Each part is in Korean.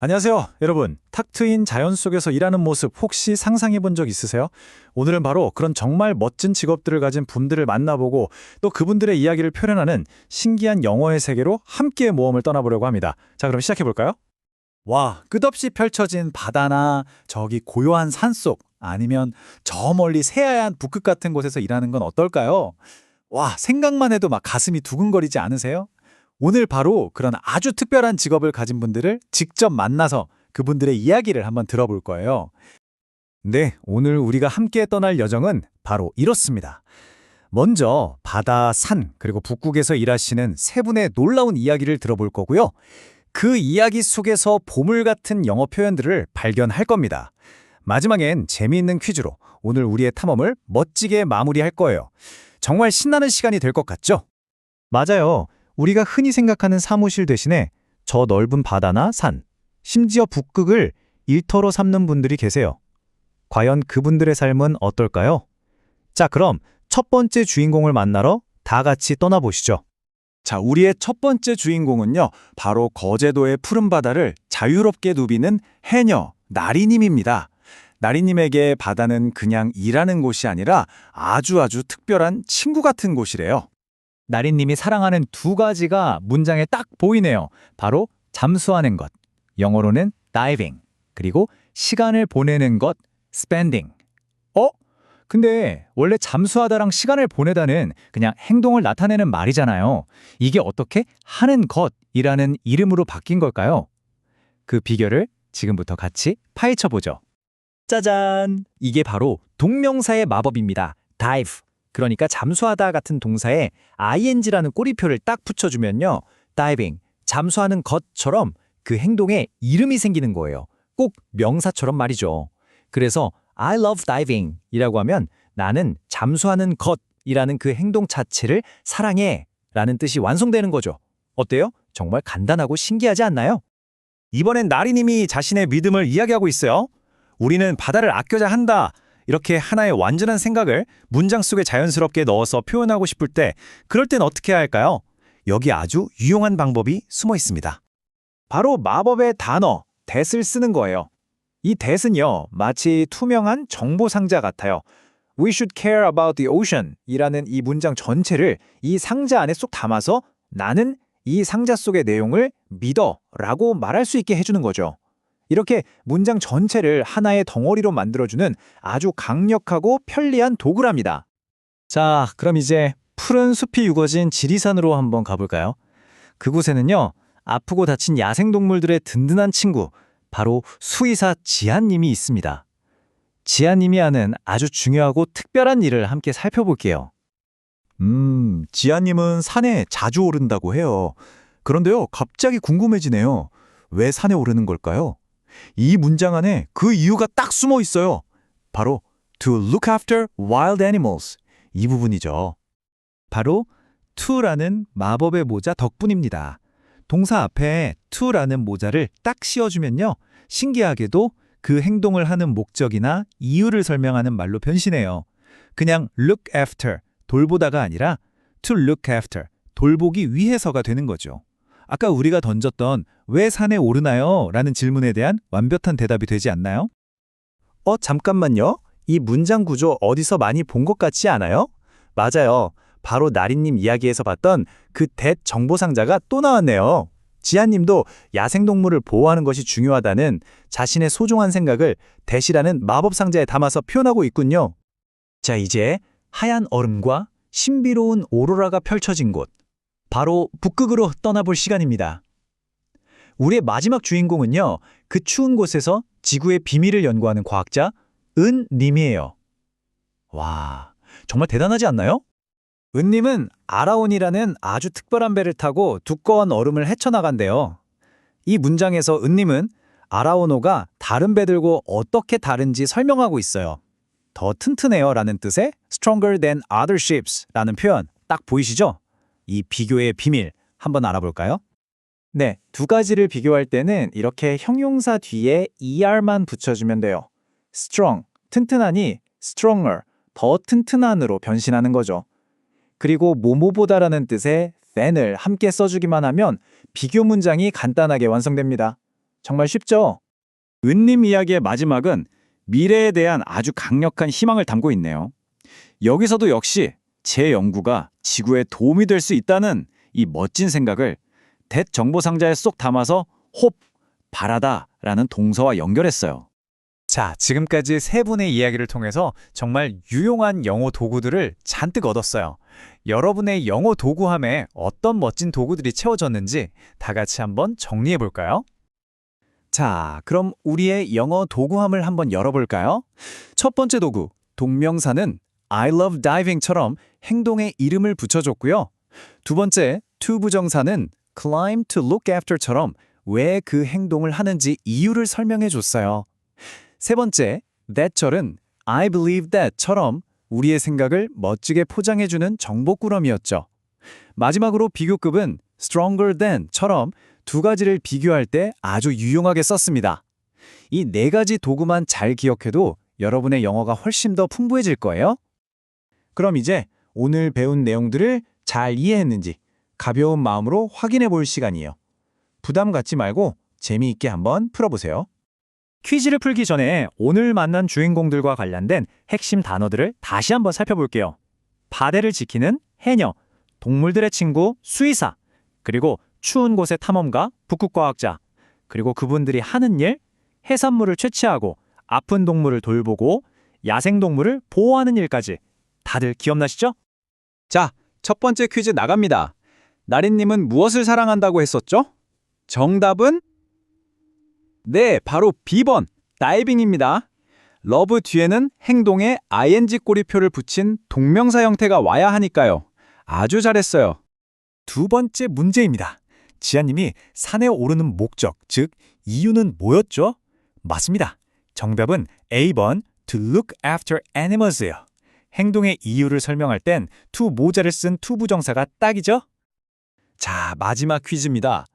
안녕하세요, 여러분. 탁 트인 자연 속에서 일하는 모습 혹시 상상해 본 적 있으세요? 오늘은 바로 그런 정말 멋진 직업들을 가진 분들을 만나보고 또 그분들의 이야기를 표현하는 신기한 영어의 세계로 함께 모험을 떠나보려고 합니다. 자, 그럼 시작해 볼까요? 와, 끝없이 펼쳐진 바다나 저기 고요한 산속 아니면 저 멀리 새하얀 북극 같은 곳에서 일하는 건 어떨까요? 와, 생각만 해도 막 가슴이 두근거리지 않으세요? 오늘 바로 그런 아주 특별한 직업을 가진 분들을 직접 만나서 그분들의 이야기를 한번 들어볼 거예요. 네, 오늘 우리가 함께 떠날 여정은 바로 이렇습니다. 먼저 바다, 산, 그리고 북극에서 일하시는 세 분의 놀라운 이야기를 들어볼 거고요. 그 이야기 속에서 보물 같은 영어 표현들을 발견할 겁니다. 마지막엔 재미있는 퀴즈로 오늘 우리의 탐험을 멋지게 마무리할 거예요. 정말 신나는 시간이 될 것 같죠? 맞아요. 우리가 흔히 생각하는 사무실 대신에 저 넓은 바다나 산, 심지어 북극을 일터로 삼는 분들이 계세요. 과연 그분들의 삶은 어떨까요? 자, 그럼 첫 번째 주인공을 만나러 다 같이 떠나보시죠. 자, 우리의 첫 번째 주인공은요, 바로 거제도의 푸른 바다를 자유롭게 누비는 해녀, 나리님입니다. 나리님에게 바다는 그냥 일하는 곳이 아니라 아주 아주 특별한 친구 같은 곳이래요. 나리님이 사랑하는 두 가지가 문장에 딱 보이네요. 바로 잠수하는 것, 영어로는 diving, 그리고 시간을 보내는 것, spending. 어? 근데 원래 잠수하다랑 시간을 보내다는 그냥 행동을 나타내는 말이잖아요. 이게 어떻게 하는 것이라는 이름으로 바뀐 걸까요? 그 비결을 지금부터 같이 파헤쳐 보죠. 짜잔! 이게 바로 동명사의 마법입니다. dive. 그러니까 잠수하다 같은 동사에 ing라는 꼬리표를 딱 붙여주면요. diving, 잠수하는 것처럼 그 행동에 이름이 생기는 거예요. 꼭 명사처럼 말이죠. 그래서 I love diving 이라고 하면 나는 잠수하는 것이라는 그 행동 자체를 사랑해 라는 뜻이 완성되는 거죠. 어때요? 정말 간단하고 신기하지 않나요? 이번엔 나리님이 자신의 믿음을 이야기하고 있어요. 우리는 바다를 아껴야 한다. 이렇게 하나의 완전한 생각을 문장 속에 자연스럽게 넣어서 표현하고 싶을 때 그럴 땐 어떻게 해야 할까요? 여기 아주 유용한 방법이 숨어 있습니다. 바로 마법의 단어, that을 쓰는 거예요. 이 that은요, 마치 투명한 정보 상자 같아요. We should care about the ocean 이라는 이 문장 전체를 이 상자 안에 쏙 담아서 나는 이 상자 속의 내용을 믿어 라고 말할 수 있게 해주는 거죠. 이렇게 문장 전체를 하나의 덩어리로 만들어주는 아주 강력하고 편리한 도구랍니다. 자, 그럼 이제 푸른 숲이 유거진 지리산으로 한번 가볼까요? 그곳에는요, 아프고 다친 야생동물들의 든든한 친구, 바로 수의사 지아님이 있습니다. 지아님이 하는 아주 중요하고 특별한 일을 함께 살펴볼게요. 음, 지아님은 산에 자주 오른다고 해요. 그런데요, 갑자기 궁금해지네요. 왜 산에 오르는 걸까요? 이 문장 안에 그 이유가 딱 숨어 있어요. 바로 to look after wild animals 이 부분이죠. 바로 to라는 마법의 모자 덕분입니다. 동사 앞에 to라는 모자를 딱 씌워주면요. 신기하게도 그 행동을 하는 목적이나 이유를 설명하는 말로 변신해요. 그냥 look after, 돌보다가 아니라 to look after, 돌보기 위해서가 되는 거죠. 아까 우리가 던졌던 왜 산에 오르나요? 라는 질문에 대한 완벽한 대답이 되지 않나요? 어, 잠깐만요. 이 문장 구조 어디서 많이 본 것 같지 않아요? 맞아요. 바로 나리님 이야기에서 봤던 그대 정보상자가 또 나왔네요. 지아님도 야생동물을 보호하는 것이 중요하다는 자신의 소중한 생각을 대시라는 마법상자에 담아서 표현하고 있군요. 자, 이제 하얀 얼음과 신비로운 오로라가 펼쳐진 곳. 바로 북극으로 떠나볼 시간입니다. 우리의 마지막 주인공은요, 그 추운 곳에서 지구의 비밀을 연구하는 과학자 은 님이에요. 와, 정말 대단하지 않나요? 은 님은 아라온이라는 아주 특별한 배를 타고 두꺼운 얼음을 헤쳐나간대요. 이 문장에서 은 님은 아라오노가 다른 배들과 어떻게 다른지 설명하고 있어요. 더 튼튼해요 라는 뜻의 stronger than other ships 라는 표현 딱 보이시죠? 이 비교의 비밀 한번 알아볼까요? 네, 두 가지를 비교할 때는 이렇게 형용사 뒤에 er만 붙여주면 돼요. strong, 튼튼하니 stronger, 더 튼튼한으로 변신하는 거죠. 그리고 뭐뭐보다라는 뜻의 than을 함께 써주기만 하면 비교 문장이 간단하게 완성됩니다. 정말 쉽죠? 은님 이야기의 마지막은 미래에 대한 아주 강력한 희망을 담고 있네요. 여기서도 역시 제 연구가 지구에 도움이 될 수 있다는 이 멋진 생각을 대정보 상자에 쏙 담아서 홉, 바라다라는 동서와 연결했어요. 자, 지금까지 세 분의 이야기를 통해서 정말 유용한 영어 도구들을 잔뜩 얻었어요. 여러분의 영어 도구함에 어떤 멋진 도구들이 채워졌는지 다 같이 한번 정리해 볼까요? 자, 그럼 우리의 영어 도구함을 한번 열어볼까요? 첫 번째 도구, 동명사는 I love diving처럼 행동에 이름을 붙여줬고요. 두 번째, to 부정사는 climb to look after처럼 왜 그 행동을 하는지 이유를 설명해 줬어요. 세 번째, that절은 I believe that처럼 우리의 생각을 멋지게 포장해주는 정보꾸러미였죠. 마지막으로 비교급은 stronger than처럼 두 가지를 비교할 때 아주 유용하게 썼습니다. 이 네 가지 도구만 잘 기억해도 여러분의 영어가 훨씬 더 풍부해질 거예요. 그럼 이제 오늘 배운 내용들을 잘 이해했는지 가벼운 마음으로 확인해 볼 시간이에요. 부담 갖지 말고 재미있게 한번 풀어보세요. 퀴즈를 풀기 전에 오늘 만난 주인공들과 관련된 핵심 단어들을 다시 한번 살펴볼게요. 바다를 지키는 해녀, 동물들의 친구 수의사, 그리고 추운 곳의 탐험가 북극과학자, 그리고 그분들이 하는 일, 해산물을 채취하고 아픈 동물을 돌보고 야생동물을 보호하는 일까지 다들 기억나시죠? 자, 첫 번째 퀴즈 나갑니다. 나린님은 무엇을 사랑한다고 했었죠? 정답은? 네, 바로 B번, 다이빙입니다. 러브 뒤에는 행동에 ing 꼬리표를 붙인 동명사 형태가 와야 하니까요. 아주 잘했어요. 두 번째 문제입니다. 지아님이 산에 오르는 목적, 즉 이유는 뭐였죠? 맞습니다. 정답은 A번 to look after animals예요. 행동의 이유를 설명할 땐 to 모자를 쓴 to 부정사가 딱이죠? 자, 마지막 퀴즈입니다.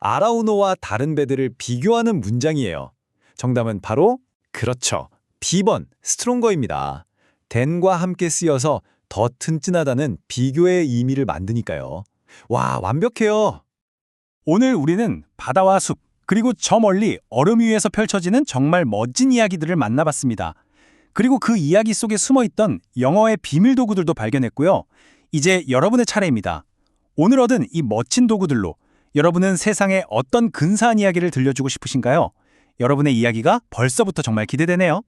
아라우노와 다른 배들을 비교하는 문장이에요. 정답은 바로 그렇죠. B번 스트롱거입니다. than과 함께 쓰여서 더 튼튼하다는 비교의 의미를 만드니까요. 와, 완벽해요. 오늘 우리는 바다와 숲, 그리고 저 멀리 얼음 위에서 펼쳐지는 정말 멋진 이야기들을 만나봤습니다. 그리고 그 이야기 속에 숨어있던 영어의 비밀 도구들도 발견했고요. 이제 여러분의 차례입니다. 오늘 얻은 이 멋진 도구들로 여러분은 세상에 어떤 근사한 이야기를 들려주고 싶으신가요? 여러분의 이야기가 벌써부터 정말 기대되네요.